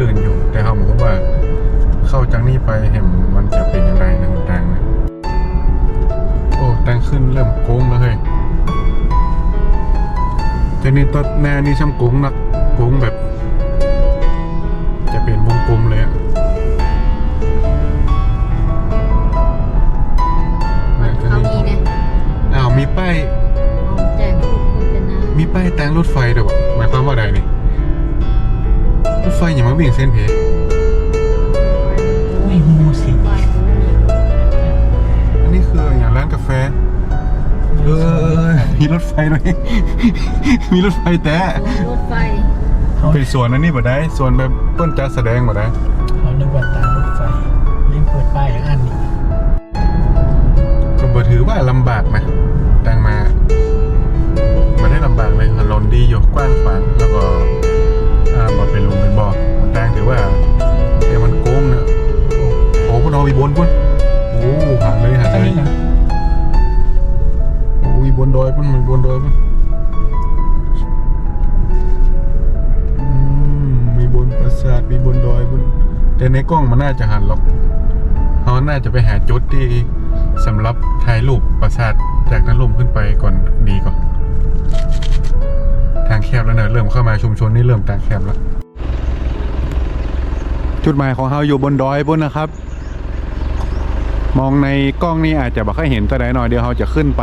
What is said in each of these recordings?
ลื่นอยู่ แต่เขาบอกว่า เข้าจากนี้ไปเห็นมันจะเป็นยังไงนะหนทางนะโอ้ทางขึ้นเริ่มโค้งแล้วเฮ้ยทีนี้ต้นแน่นี่ช่างโค้งนักโค้งแบบ จะเป็นวงกลมเลยอะเขามีเนี่ยอ้าวมีป้ายเอาแจ้งพูดโฆษณามีป้ายแต่งรถไฟด้วยวะหมายความว่าใดนี่ รถไฟอย่ามาวิ่งเส้นเพไม่ฮูสิไฟโอ้โหอันนี้คืออย่างร้านกาแฟ เออ มีรถไฟด้วย มีรถไฟแต่รถไฟเขาเป็นส่วนอันนี้บ่ได้ส่วนแบบเปิ้นจะแสดงบ่ได้เขานึกว่าตามรถไฟรีบเปิดป้ายอย่างอันนี้ก็บ่ถือว่าลำบากนะแต่งมาไม่ได้ลำบากเลยถนนดีอยู่กว้างขวางแล้วก็อ่า บ่เป็นลมเป็นบ่อแต่งถือว่าเอ้มันโค้งเนอะโอ้โหพุ่นเอามีบนพุ่นโอ้หาเลยหาใช่เลยนะโอ้มีบนดอยพุ่นมีบนดอยพุ่นมมีบนปราสาทมีบนดอยพุ่นแต่ในกล้องมันน่าจะหันหรอกเขาน่าจะไปหาจุดที่สำหรับถ่ายรูปปราสาทจากนั้นลมขึ้นไปก่อนดีก่อน ทางแคบแล้วเนอะเริ่มเข้ามาชุมชนนี่เริ่มทางแคบแล้วจุดหมายของเราอยู่บนดอยบนนะครับ มองในกล้องนี่อาจจะบอกให้เห็นตัวใดหน่อยเดียวเราจะขึ้นไป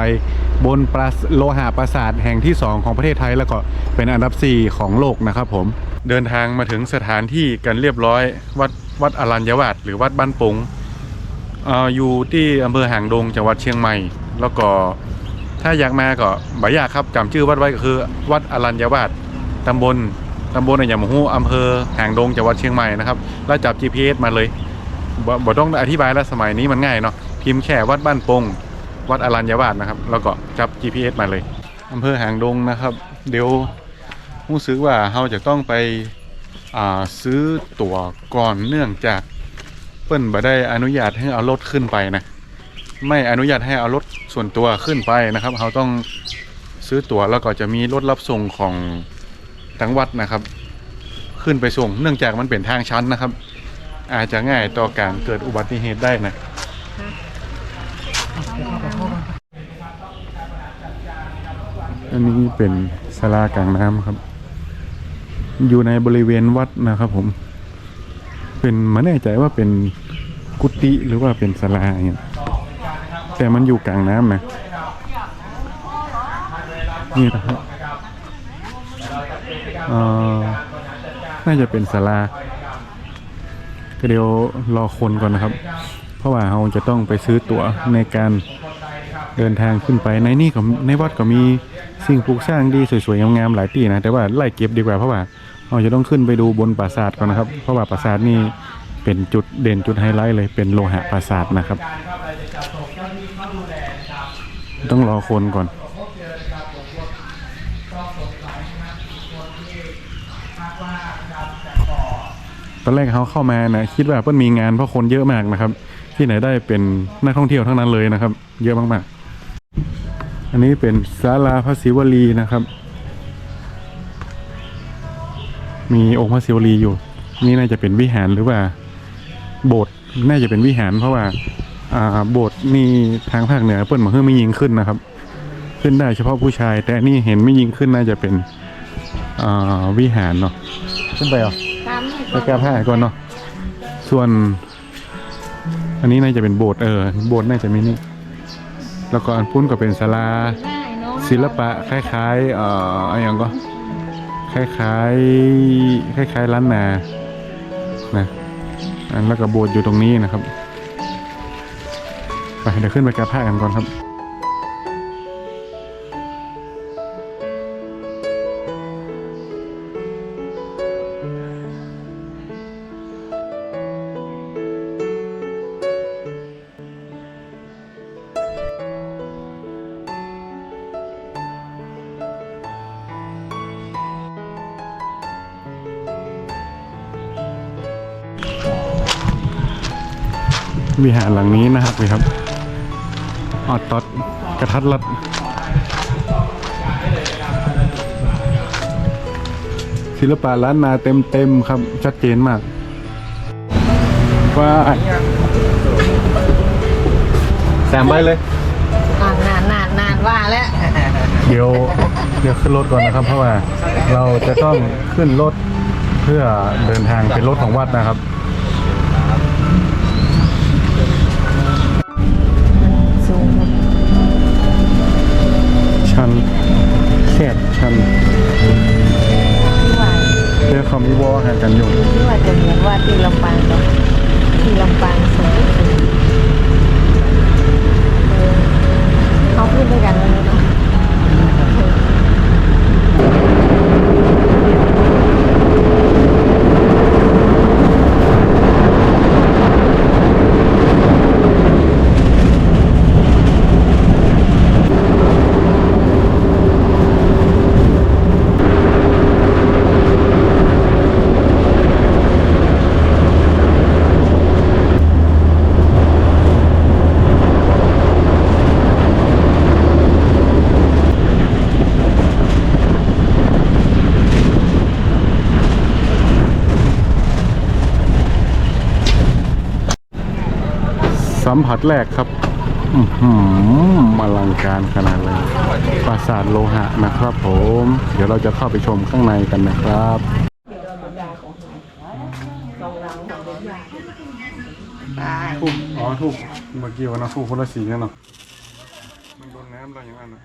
บนปราสโลหะปราสาทแห่งที่ 2 ของประเทศไทยแล้วก็เป็นอันดับ 4 ของโลกนะครับผมเดินทางมาถึงสถานที่กันเรียบร้อย วัดวัดอรัญญวาสหรือวัดบ้านปงอ่ออยู่ที่อำเภอหางดงจังหวัดเชียงใหม่ แล้วก็ ถ้าอยากมาก็บ่ยากครับจำชื่อวัดไว้ก็คือ วัดอรัญญวาสตำบลตำบลในยางมหูอำเภอหางดงจังหวัดเชียงใหม่นะครับแล้วจับ GPS มาเลยบ่บ่ต้องอธิบายแล้วสมัยนี้มันง่ายเนาะพิมพ์แค่วัดบ้านปงวัดอรัญญวาสนะครับ แล้วก็จับ GPS มาเลยอำเภอหางดงนะครับ เดี๋ยวรู้สึกว่าเราจะต้องไปซื้อตั๋วก่อนเนื่องจากเปิ้นบ่ได้อนุญาตให้เอารถขึ้นไปนะ ไม่อนุญาตให้เอารถส่วนตัวขึ้นไปนะครับ เราต้องซื้อตั๋วแล้วก็จะมีรถรับส่งของทั้งวัดนะครับ ขึ้นไปส่ง เนื่องจากมันเป็นทางชันนะครับ อาจจะง่ายต่อการเกิดอุบัติเหตุได้นะอันนี้เป็นศาลากลางน้ำครับ อยู่ในบริเวณวัดนะครับ ผม เป็นไม่แน่ใจว่าเป็นกุฏิหรือว่าเป็นศาลาเงี้ย แต่มันอยู่กลางน้ำนะนี่นะครับอ่อน่าจะเป็นศาลาก็เดี๋ยวรอคนก่อนนะครับ เพราะว่าเราจะต้องไปซื้อตั๋วในการเดินทางขึ้นไปในนี่ก็ในวัดก็มีสิ่งปลูกสร้างดีสวยๆงามๆหลายที่นะแต่ว่าไล่เก็บดีกว่าเพราะว่าเราจะต้องขึ้นไปดูบนปราสาทก่อนนะครับ เพราะว่าปราสาทนี่เป็นจุดเด่นจุดไฮไลท์เลยเป็นโลหะปราสาทนะครับ ต้องรอคนก่อน ตอนแรกเขาเข้ามานะคิดว่าเพิ่นมีงานเพราะคนเยอะมากนะครับ ที่ไหนได้เป็นนักท่องเที่ยวทั้งนั้นเลยนะครับ เยอะมากๆ อันนี้เป็นศาลาพระศิวลีนะครับ มีองค์พระศิวลีอยู่ นี่น่าจะเป็นวิหารหรือว่า โบสถ์น่าจะเป็นวิหารเพราะว่าอ่า โบสถ์นี่ทางภาคเหนือเปิ้นมาเพิ่มไม่ยิงขึ้นนะครับ ขึ้นได้เฉพาะผู้ชาย แต่อันนี่เห็นไม่ยิงขึ้นน่าจะเป็นอ่าวิหารเนาะขึ้นไปเหรอตามนี่ไปแก้ผ้าก่อนเนาะส่วน อันนี้น่าจะเป็นโบสถ์เออโบสถ์น่าจะมีนี่แล้วก็อันพุ้นก็เป็นศาลาง่ายเนาะศิลปะคล้ายๆเอ่ออะไรอย่างก็คล้ายๆคล้ายๆล้านนานะอันแล้วก็โบสถ์อยู่ตรงนี้นะครับ ไปเดี๋ยวขึ้นไปแก้ผ้ากันก่อนครับวิหารหลังนี้นะครับเลยครับ ออดตอดกระทัดรัดศิลปะล้านนาเต็มเต็มๆครับ ชัดเจนมากว่าแซมไปเลยอ่านานนานนานว่าแล้ว เดี๋ยวเดี๋ยวขึ้นรถก่อนนะครับ เพราะว่าเราจะต้องขึ้นรถเพื่อเดินทางเป็นรถของวัดนะครับ สัมผัสแรกครับอื้อหืออลังการขนาดเลยปราสาทโลหะนะครับผม เดี๋ยวเราจะเข้าไปชมข้างในกันนะครับทูบอ๋อทูบเมื่อกี้ว่านะทูบคนละสีกันเนาะมันโดนน้ำเราอย่างนั้นนะ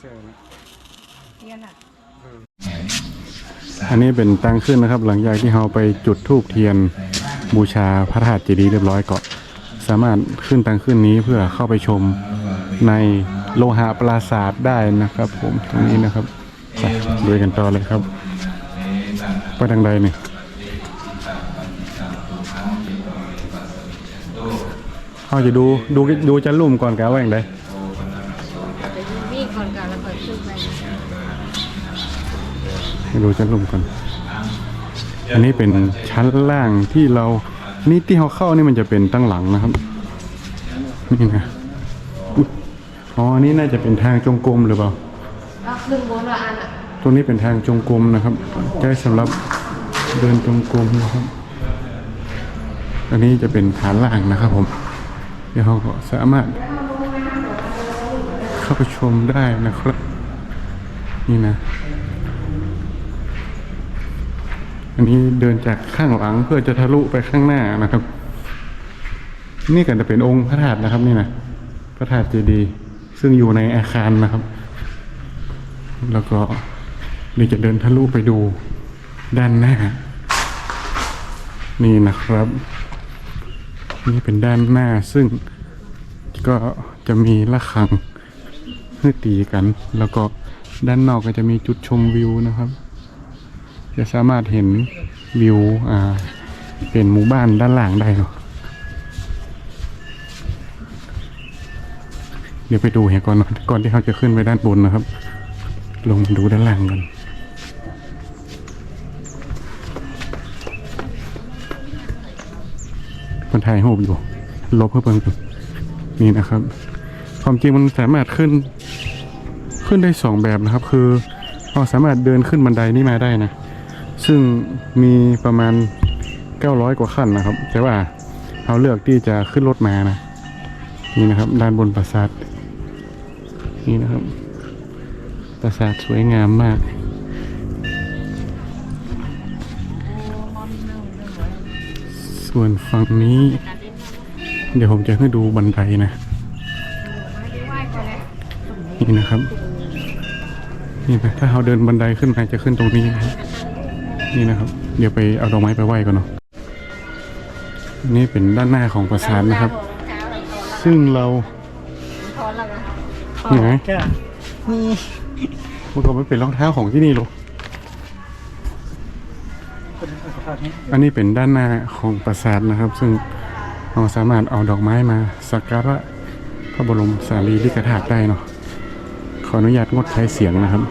แช่ๆนะเอออันนี้เป็นตั้งขึ้นนะครับ หลังจากที่เราไปจุดทูบเทียนบูชาพระธาตุเจดีย์เรียบร้อยก็ สามารถขึ้นตั้งขึ้นนี้เพื่อเข้าไปชมในโลหะปราสาทได้นะครับ ผมตรงนี้นะครับไปดูกันต่อเลยครับไปทางใดนี่เขาจะดูดูดูจะลุ่มก่อนกะว่าอย่างไรจะยืนมีดก่อนกันแล้วค่อยขึ้นไปดูจะลุ่มก่อน อันนี้เป็นชั้นล่างที่เรา นี่ที่เขาเข้านี่มันจะเป็นตั้งหลังนะครับ นี่นะอ๋อนนี้น่าจะเป็นทางจงกรมหรือเปล่าแล้วขึ้นบนว่าอันอะตรงนี้เป็นทางจงกรมนะครับใช้สำหรับเดินจงกรมนะครับ อันนี้จะเป็นฐานล่างนะครับ ผม เดี๋ยวเราก็สามารถ เข้าไปชมได้นะครับ นี่นะ อันนี้เดินจากข้างหลังเพื่อจะทะลุไปข้างหน้านะครับ นี่ก็จะเป็นองค์พระธาตุนะครับ นี่นะพระธาตุเจดีย์ซึ่งอยู่ในอาคารนะครับ แล้วก็เดี๋ยวจะเดินทะลุไปดูด้านหน้า นี่นะครับ นี่เป็นด้านหน้าซึ่งก็จะมีระฆังเพื่อตีกัน แล้วก็ด้านนอกก็จะมีจุดชมวิวนะครับ จะสามารถเห็นวิวอ่าเป็นหมู่บ้านด้านหล่างได้เนาะเดี๋ยวไปดูเหตุก่อนนะก่อนที่เขาจะขึ้นไปด้านบนนะครับ ลงมาดูด้านล่างกันคนถ่ายรูปอยู่ ลบเพื่อเพิ่งดูนี่นะครับ ความจริงมันสามารถขึ้น ขึ้นได้สองแบบนะครับ คือเราสามารถเดินขึ้นบันไดนี้มาได้นะ ซึ่งมีประมาณ 900 กว่าขั้นนะครับ แต่ว่าเราเลือกที่จะขึ้นรถมานะ นี่นะครับ ด้านบนปราสาท นี่นะครับ ปราสาทสวยงามมาก ส่วนฝั่งนี้ เดี๋ยวผมจะให้ดูบันไดนะ นี่นะครับ นี่นะถ้าเราเดินบันไดขึ้นมาจะขึ้นตรงนี้นะครับ นี่นะครับ เดี๋ยวไปเอาดอกไม้ไปไหว้ก่อนเนาะนี่เป็นด้านหน้าของปราสาทนะครับ ซึ่งเราพอแล้วนะเนี่ยก็มีมันก็ไม่เป็นรองเท้าของที่นี่หรอกอันนี้เป็นด้านหน้าของปราสาทนะครับ ซึ่งเราสามารถเอาดอกไม้มาสักการะพระบรมสารีริกธาตุได้เนาะขออนุญาตงดใช้เสียงนะครับ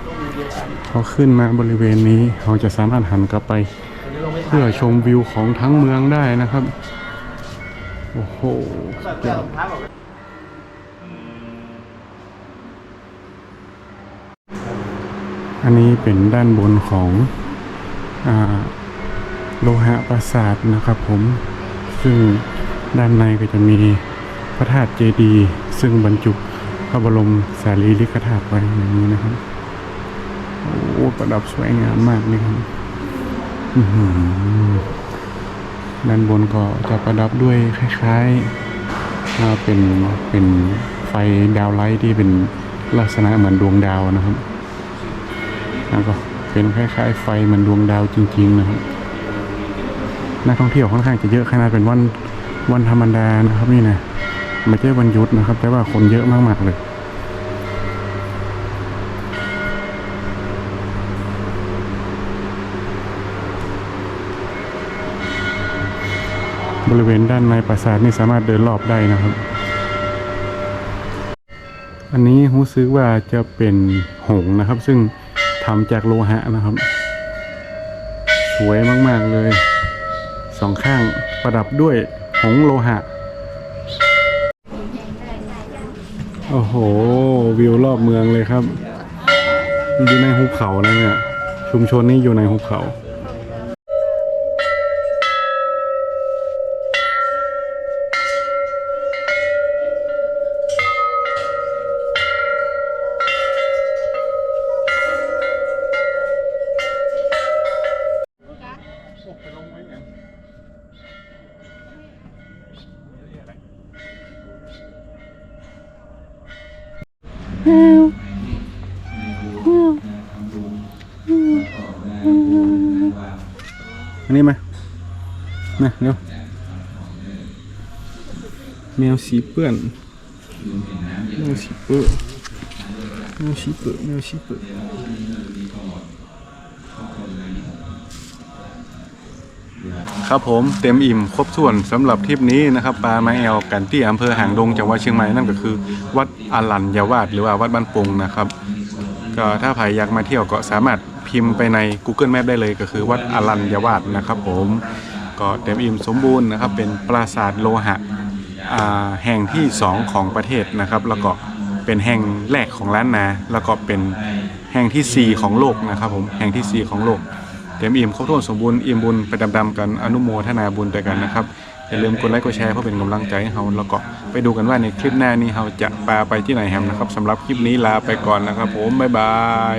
เขาขึ้นมาบริเวณนี้เราจะสามารถหันกลับไป เพื่อชมวิวของทั้งเมืองได้นะครับ โอ้โหอันนี้เป็นด้านบนของโลหะปราสาทนะครับผม ซึ่งด้านในก็จะมีพระธาตุเจดีย์ซึ่งบรรจุพระบรมสารีริกธาตุไว้อย่างนี้นะครับ โอ้ประดับสวยงามมากนี่ครับด้านบนก็จะประดับด้วยคล้ายๆอ่าเป็นเป็นไฟดาวไลท์ที่เป็นลักษณะเหมือนดวงดาวนะครับแล้วก็เป็นคล้ายๆ ไฟเหมือนดวงดาวจริง ๆ นะครับนักท่องเที่ยวค่อนข้างจะเยอะขนาดเป็นวันวันธรรมดานะครับ นี่นะไม่ใช่วันหยุดนะครับ แต่ว่าคนเยอะมากๆเลย บริเวณด้านในปราสาทนี่สามารถเดินรอบได้นะครับ อันนี้รู้สึกว่าจะเป็นหงนะครับ ซึ่งทำจากโลหะนะครับ สวยมากๆเลยสองข้างประดับด้วยหงโลหะ โอ้โห วิวรอบเมืองเลยครับ อยู่ในหุบเขานะเนี่ยชุมชนนี้อยู่ในหุบเขา มาเร็วแมวสีเปื้อนแมวสีเปื้อนแมวสีเปื้อนแมวสีเปื้อนครับผมเต็มอิ่มครบถ้วนสำหรับทริปนี้นะครับปลาไม้แอลกันที่อำเภอหางดงจังหวัดเชียงใหม่นั่นก็คือ วัดอรัญญาวาสหรือว่าวัดบ้านปงนะครับ ก็ถ้าใครอยากมาเที่ยวก็สามารถพิมพ์ไปใน Google Map ได้เลยก็คือวัดอรัญญาวาสนะครับผม ก็เต็มอิ่มสมบูรณ์นะครับเป็นปราสาทโลหะแห่งที่ 2 ของประเทศนะครับ แล้วก็เป็นแห่งแรกของล้านนาแล้วก็เป็นแห่งทีสี่4 ของโลกนะครับผมแห่งทีสี่ 4 ของโลกเต็มอิ่มครบถ้วนสมบูรณ์อิ่มบุญไปดำๆกันอนุโมทนาบุญไปกันนะครับอย่าลืมกดไลค์กดแชร์เพื่อเป็นกำลังใจให้เราแล้วก็ไปดูกันว่าในคลิปหน้านี้เราจะปาไปที่ไหนแฮมนะครับสำหรับคลิปนี้ลาไปก่อนนะครับ ผมบ๊ายบาย